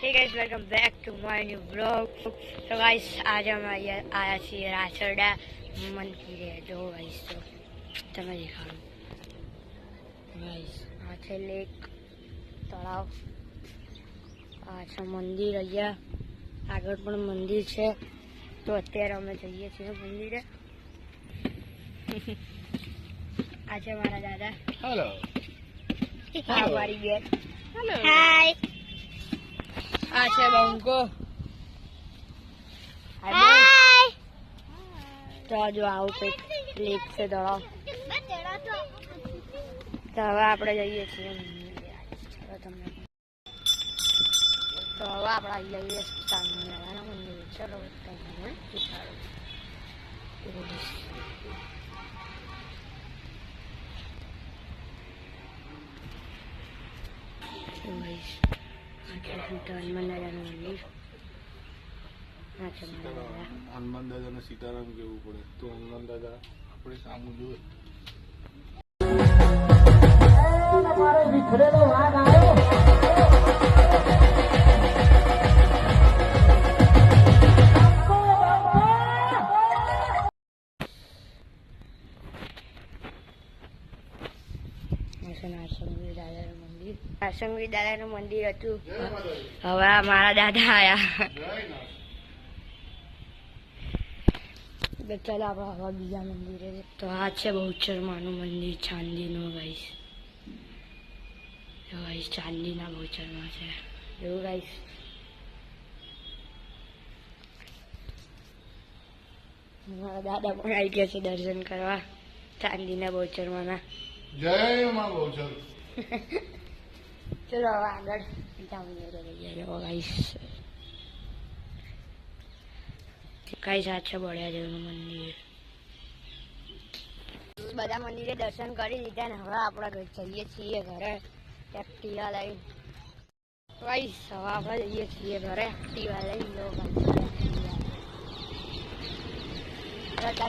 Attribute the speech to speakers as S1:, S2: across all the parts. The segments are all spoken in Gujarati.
S1: Hey guys, welcome back to my new vlog. So guys, આજે અમે આવ્યા છીએ રાસરડા મંદિરે જો guys તો તમે દેખાડો guys આ છે લેક તળાવ આ છે મંદિર અહીંયા આગળ પણ મંદિર છે તો અત્યારે અમે જઈએ છીએ મંદિરે આ છે મારા દાદા
S2: હેલો
S1: આ મારી બેન
S2: હેલો
S1: હાય આ છે બંકો. તો જો આવું કંઈક ક્લિપ છે તળાવ તો હવે આપણે જઈએ છીએ તમને તો હવે આપણે આવી જઈએ સ્વામિનારાયણ મંદિર. ચલો તમને દેખાડું. તો guys, આ છે સીતા હનુમાન દાદા
S2: ને સીતારામ કેવું પડે? તો હનુમાન દાદા આપણે સામું
S1: દાદાનું મંદિર આસંગી દાદાનું મંદિર હતું. હવે મારા દાદા આયા. ચાલો આપણે હવે બીજા મંદિરે તો આ છે બહુચરમાનું મંદિર ચાંદીનું ગાઈસ. ગાઈશ ગાઈસ ચાંદીના બહુચરમાં છે. એવું ગાઈસ. મારા દાદા પણ આવી ગયા છે દર્શન કરવા. ચાંદીના બહુચરમાના.
S2: જય માં ગૌચર
S1: ચલો હવે આગળ કઈ સાથ બળ્યા જેવું મંદિર બધા મંદિરે દર્શન કરી લીધા ને હવે આપણે ઘર જઈએ છીએ ઘરે એક્ટિવા લઈ ભાઈ સવા આપણે જઈએ છીએ ઘરે એક્ટિવા લઈ લો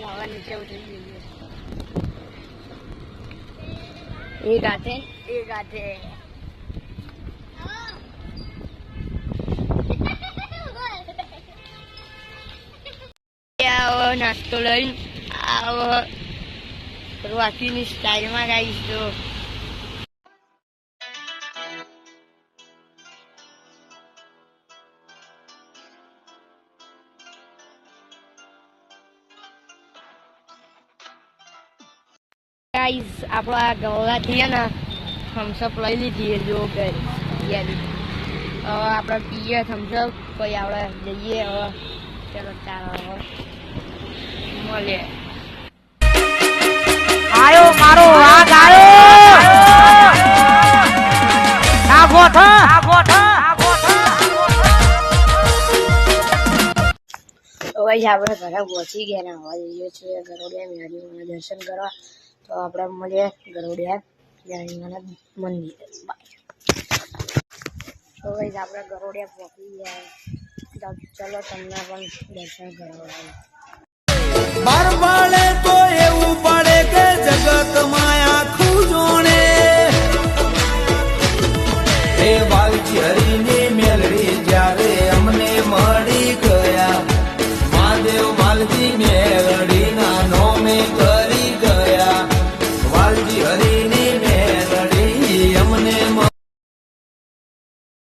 S1: હવે નીચે ઉતરી જઈએ એ હાથે એ હાથે નાસ્તો લઈને આવો. રોકીની સ્ટાઇલમાં ગાઈશ તો ગાઈસ આપણા ગવડાથી ને થમ્સઅપ લઈ લીધી જો ગાઈસ હવે આપણે પીએ થમ્સઅપ પછી આપણે જઈએ હવે. ચલો, ચાલો, હવે.
S3: આયો મારો વાઘ આયો.
S1: આપણે ઘરે પહોંચી ગયા ને હવા જઈએ છીએ ગરોડિયા દર્શન કરવા. તો આપણે મળીએ ગરોડિયા મેળવીમાં મંદિર. તો ભાઈ આપણે ગરોડિયા પહોંચી ગયા. ચલો તમને પણ દર્શન કરવા
S4: બરબડે